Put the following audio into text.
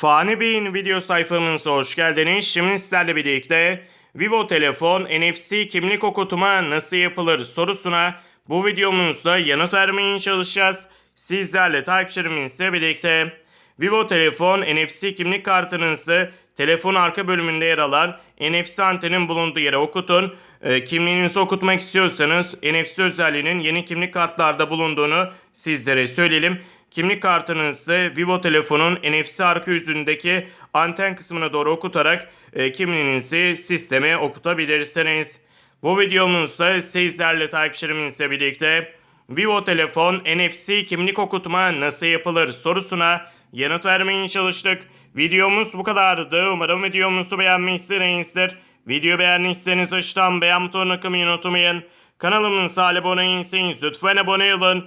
Fani Bey'in video sayfamıza hoş geldiniz. Şimdi sizlerle birlikte Vivo telefon NFC kimlik okutma nasıl yapılır sorusuna bu videomuzda yanıt vermeye çalışacağız. Sizlerle takipçilerimizle birlikte Vivo telefon NFC kimlik kartınızı telefon arka bölümünde yer alan NFC antenin bulunduğu yere okutun. Ee, kimliğinizi okutmak istiyorsanız NFC özelliğinin yeni kimlik kartlarda bulunduğunu sizlere söyleyelim. Kimlik kartınızı Vivo telefonun NFC arka yüzündeki anten kısmına doğru okutarak e, kimliğinizi sisteme okutabilirsiniz. Bu videomuzda sizlerle takipçilerimizle birlikte Vivo telefon NFC kimlik okutma nasıl yapılır sorusuna yanıt vermeye çalıştık. Videomuz bu kadardı. Umarım videomuzu beğenmişsinizdir. Video beğendiyseniz aşağıdan beğen butonuna kılmayı unutmayın. Kanalımıza abone değilseniz lütfen abone olun.